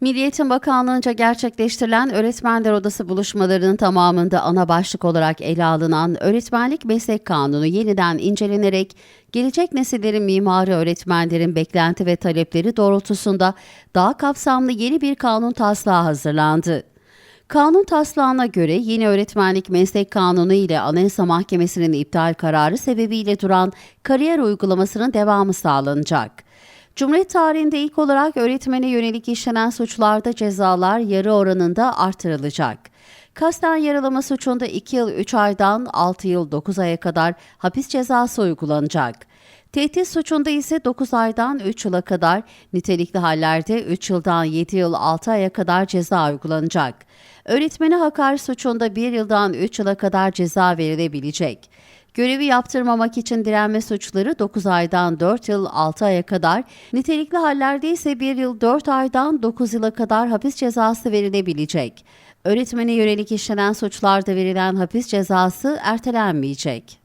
Milli Eğitim Bakanlığı'nca gerçekleştirilen öğretmenler odası buluşmalarının tamamında ana başlık olarak ele alınan öğretmenlik meslek kanunu yeniden incelenerek gelecek nesillerin mimarı öğretmenlerin beklenti ve talepleri doğrultusunda daha kapsamlı yeni bir kanun taslağı hazırlandı. Kanun taslağına göre yeni öğretmenlik meslek kanunu ile Anayasa Mahkemesi'nin iptal kararı sebebiyle duran kariyer uygulamasının devamı sağlanacak. Cumhuriyet tarihinde ilk olarak öğretmene yönelik işlenen suçlarda cezalar yarı oranında artırılacak. Kasten yaralama suçunda 2 yıl 3 aydan 6 yıl 9 aya kadar hapis cezası uygulanacak. Tehdit suçunda ise 9 aydan 3 yıla kadar, nitelikli hallerde 3 yıldan 7 yıl 6 aya kadar ceza uygulanacak. Öğretmene hakaret suçunda 1 yıldan 3 yıla kadar ceza verilebilecek. Görevi yaptırmamak için direnme suçları 9 aydan 4 yıl 6 aya kadar, nitelikli hallerde ise 1 yıl 4 aydan 9 yıla kadar hapis cezası verilebilecek. Öğretmene yönelik işlenen suçlarda verilen hapis cezası ertelenmeyecek.